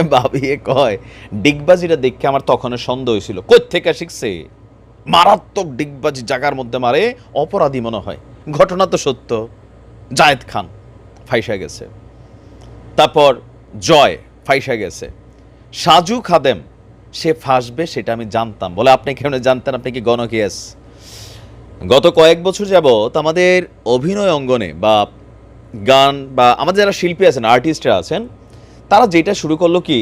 ভাবিয়ে কয়, ডিগবাজিটা দেখে আমার তখনও সন্দেহ হয়েছিল। থেকে শিখছে? মারাত্মক ডিগবাজি জাগার মধ্যে মারে অপরাধী মনে হয়। ঘটনা তো সত্য। জায়েদ খান ফাইসা গেছে। তারপর জয় ফাইসা গেছে। সাজু খাদেম, সে ফাঁসবে সেটা আমি জানতাম। বলে আপনি কেমন জানতেন? আপনি কি গণকিয়াস গত কয়েক বছর যাবৎ আমাদের অভিনয় অঙ্গনে বা গান বা আমাদের যারা শিল্পী আছেন আর্টিস্টরা আছেন তারা যেটা শুরু করল কি,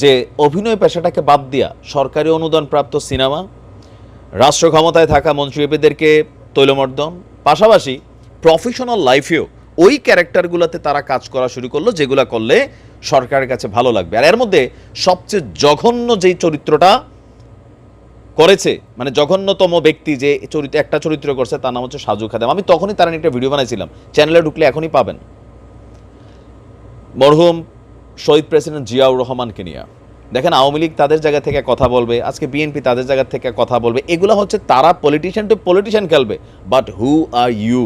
যে অভিনয় পেশাটাকে বাদ দিয়া সরকারি অনুদানপ্রাপ্ত সিনেমা, রাষ্ট্র ক্ষমতায় থাকা মন্ত্রীদেরকে তৈলমর্দন, পাশাপাশি প্রফেশনাল লাইফেও ওই ক্যারেক্টারগুলোতে তারা কাজ করা শুরু করল, যেগুলো করলে সরকারের কাছে ভালো লাগবে। আর এর মধ্যে সবচেয়ে জঘন্য যেই চরিত্রটা করেছে মানে জঘন্যতম ব্যক্তি যে চরিত্র, একটা চরিত্র করছে, তার নাম হচ্ছে সাজু খাদেম। আমি তখনই তার একটা ভিডিও বানাইছিলাম। চ্যানেলে ঢুকলে এখনই পাবেন। মরহুম শহীদ প্রেসিডেন্ট জিয়াউর রহমানকে নিয়ে। দেখেন, আওয়ামী লীগ তাদের জায়গা থেকে কথা বলবে, আজকে বিএনপি তাদের জায়গা থেকে কথা বলবে। এগুলো হচ্ছে তারা পলিটিশিয়ান টু পলিটিশিয়ান খেলবে। বাট হু আর ইউ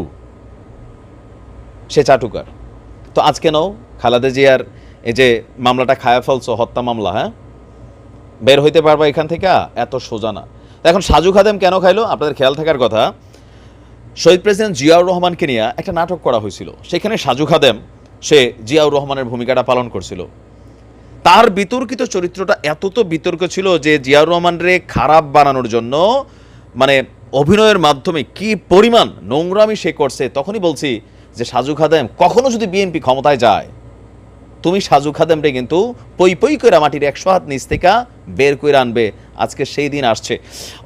সে চাটুকার। তো আজকে নাও, খালাদা জিয়ার এই যে মামলাটা খায়া ফেলছো, হত্যা মামলা হ্যাঁ? বের হইতে পারবা এখান থেকে, এত সোজা না। এখন সাজু খাদেম কেন খাইলো? আপনাদের খেয়াল থাকার কথা, শহীদ প্রেসিডেন্ট জিয়াউর রহমানকে নিয়ে একটা নাটক করা হয়েছিল। সেখানে সাজু খাদেম সে জিয়াউর রহমানের ভূমিকাটা পালন করছিল। তার বিতর্কিত চরিত্রটা এত তো বিতর্ক ছিল যে জিয়াউর রহমানরে খারাপ বানানোর জন্য মানে অভিনয়ের মাধ্যমে কি পরিমাণ নোংরামি সে করছে, তখনই বলছি যে সাজু খাদেম, কখনো যদি বিএনপি ক্ষমতায় যায়, তুমি সাজু খাদেমরে কিন্তু পই পই করে মাটির একশো হাত নিচ থেকে বের করে আনবে। আজকে সেই দিন আসছে।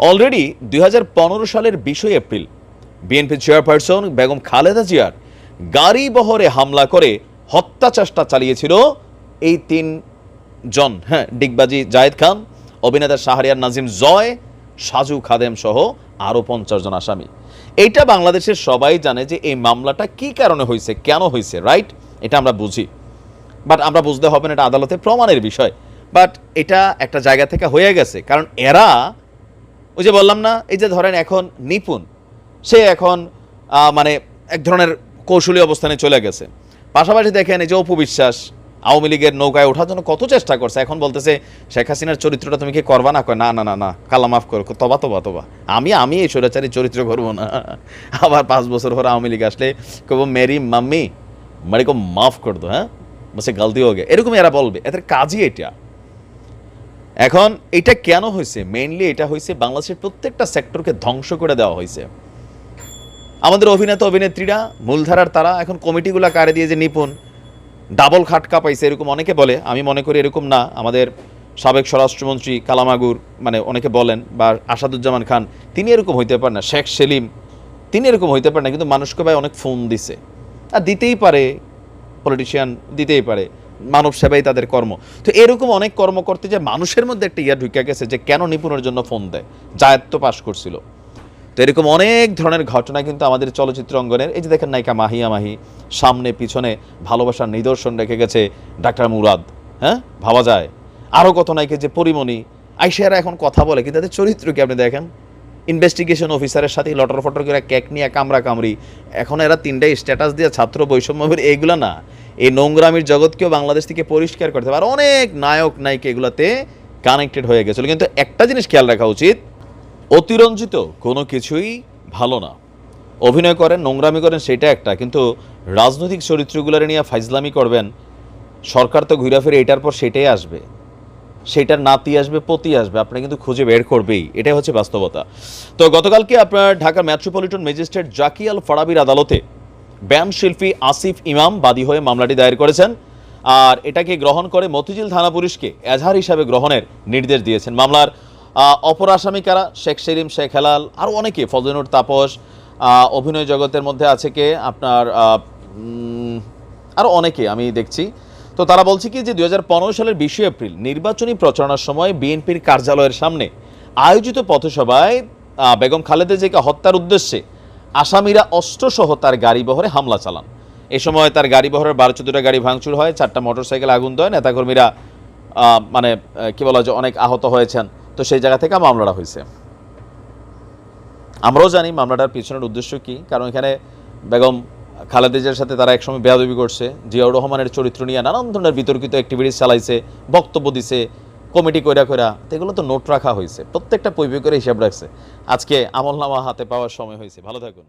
অলরেডি দুই হাজার পনেরো সালের বিশই April BNP chairperson Begum Khaleda জিয়ার গাড়ি বহরে হামলা করে হত্যা চেষ্টা চালিয়েছিল এই তিন জন। হ্যাঁ ডিগবাজি জায়েদ খান, অভিনেতা শাহরিয়ার নাজিম জয়, সাজু খাদেম সহ আরও পঞ্চাশ জন আসামি। এইটা বাংলাদেশের সবাই জানে যে এই মামলাটা কি কারণে হয়েছে, কেন হয়েছে রাইট এটা আমরা বুঝি। বাট আমরা বুঝতে হবে না, এটা আদালতে প্রমাণের বিষয়। বাট এটা একটা জায়গা থেকে হয়ে গেছে, কারণ এরা, ওই যে বললাম না, এই যে ধরেন এখন নিপুণ, সে এখন মানে এক ধরনের কৌশলী অবস্থানে চলে গেছে। পাশাপাশি দেখেন এই যে অপবিশ্বাস আওয়ামী লীগের নৌকায় ওঠার জন্য কত চেষ্টা করছে। এখন বলতেছে, শেখ হাসিনার চরিত্রটা তুমি কি করবা না? না না না না কালা মাফ করো তবা তবা তবা। আমি আমি এই স্বৈরাচারী চরিত্র করব না। আবার পাঁচ বছর পরে আওয়ামী লীগ আসলে কব মেরি মাম্মি মানে কো মাফ কর দো হ্যাঁ? বসে গলতি হয়ে গে। এরকম এরা বলবে, এদের কাজই এটা। এখন এটা কেন হয়েছে মেইনলি এটা হয়েছে বাংলাদেশের প্রত্যেকটা সেক্টরকে ধ্বংস করে দেওয়া হয়েছে আমাদের অভিনেতা, অভিনেত্রীরা, মূলধারার তারা, এখন কমিটিগুলো কারে দিয়ে যে নিপুণ। ডাবল খাটকা পাইছে, এরকম অনেকে বলে। আমি মনে করি এরকম না। আমাদের সাবেক স্বরাষ্ট্রমন্ত্রী কালামাগুর মানে অনেকে বলেন, বা আসাদুজ্জামান খান, তিনি এরকম হইতে পারেন না। শেখ সেলিম, তিনি এরকম হইতে পারেন না, কিন্তু মানুষকে ভাই অনেক ফোন দিছে। আর দিতেই পারে পলিটিশিয়ান দিতেই পারে। মানব সেবাই তাদের কর্ম। তো এরকম অনেক কর্ম করতে যে মানুষের মধ্যে একটা ইয়া ঢুকে গেছে যে কেন নিপুণের জন্য ফোন দেয়? জায়দ তো পাশ করছিল। তো এরকম অনেক ধরনের ঘটনা কিন্তু আমাদের চলচ্চিত্র অঙ্গনের। এই যে দেখেন নায়িকা মাহিয়া মাহি সামনে, পিছনে ভালোবাসার নিদর্শন রেখে গেছে ডাক্তার মুরাদ হ্যাঁ? ভাবা যায়। আরও কত নায়িকা যে পরিমণি আইসিয়ারা এখন কথা বলে, কিন্তু তাদের চরিত্র কি আপনি দেখেন? ইনভেস্টিগেশন অফিসারের সাথে লটর ফটর করে কেক নিয়ে কামড়া কামড়ি। এখন এরা তিনটাই স্ট্যাটাস দিয়ে ছাত্র বৈষম্যের এইগুলো না। এই নোংরামির জগৎকেও বাংলাদেশ থেকে পরিষ্কার করতে আর অনেক নায়ক নায়িকা এগুলোতে কানেক্টেড হয়ে গেছিল। কিন্তু একটা জিনিস খেয়াল রাখা উচিত অতিরঞ্জিত কোনো কিছুই ভালো না। অভিনয় করেন, নোংরামি করেন, সেটা একটা। কিন্তু রাজনৈতিক চরিত্রগুলোর নিয়ে ফাইজলামি করবেন, সরকার তো ঘুরে ফিরে এটার পর সেটাই আসবে। সেটার নাতি আসবে, পতি আসবে আপনি কিন্তু খুঁজে বের করবেই। এটাই হচ্ছে বাস্তবতা। তো গতকালকে আপনার ঢাকা মেট্রোপলিটন ম্যাজিস্ট্রেট জাকিয়াল ফরাবির আদালতে ব্যায়াম শিল্পী আসিফ ইমাম বাদী হয়ে মামলাটি দায়ের করেছেন। আর এটাকে গ্রহণ করে মতিঝিল থানা পুলিশকে এজাহার হিসাবে গ্রহণের নির্দেশ দিয়েছেন। মামলার অপর আসামি কারা? শেখ সেলিম শেখ হেলাল আরও অনেকে। ফজনুর তাপস অভিনয় জগতের মধ্যে আছে কে? আপনার আরও অনেকে আমি দেখছি। তো তারা বলছে কি যে দু হাজার পনেরো সালের বিশে এপ্রিল নির্বাচনী প্রচারণার সময় বিএনপির কার্যালয়ের সামনে আয়োজিত পথসভায় বেগম খালেদা জিয়াকে হত্যার উদ্দেশ্যে আসামিরা অস্ত্রসহ তার গাড়ি বহরে হামলা চালান। এ সময় তার গাড়ি বহরের বারো চোদ্দটা গাড়ি ভাঙচুর হয়, চারটা মোটরসাইকেল আগুন দেয়। নেতাকর্মীরা মানে কি বলা যায়, অনেক আহত হয়েছেন। তো সেই জায়গা থেকে মামলাটা হয়েছে। আমরাও জানি মামলাটার পিছনের উদ্দেশ্য কি, কারণ এখানে বেগম খালেদেজের সাথে তারা একসময় বেয়াদবি করছে, জিয়াউর রহমানের চরিত্র নিয়ে নানান ধরনের বিতর্কিত অ্যাক্টিভিটিস চালাইছে, বক্তব্য দিছে, কমিটি কইরা কইরা এগুলো তো নোট রাখা হয়েছে, প্রত্যেকটা পই পই করে হিসাব রাখছে। আজকে আমলনামা হাতে পাওয়ার সময় হয়েছে, ভালো থাকুন।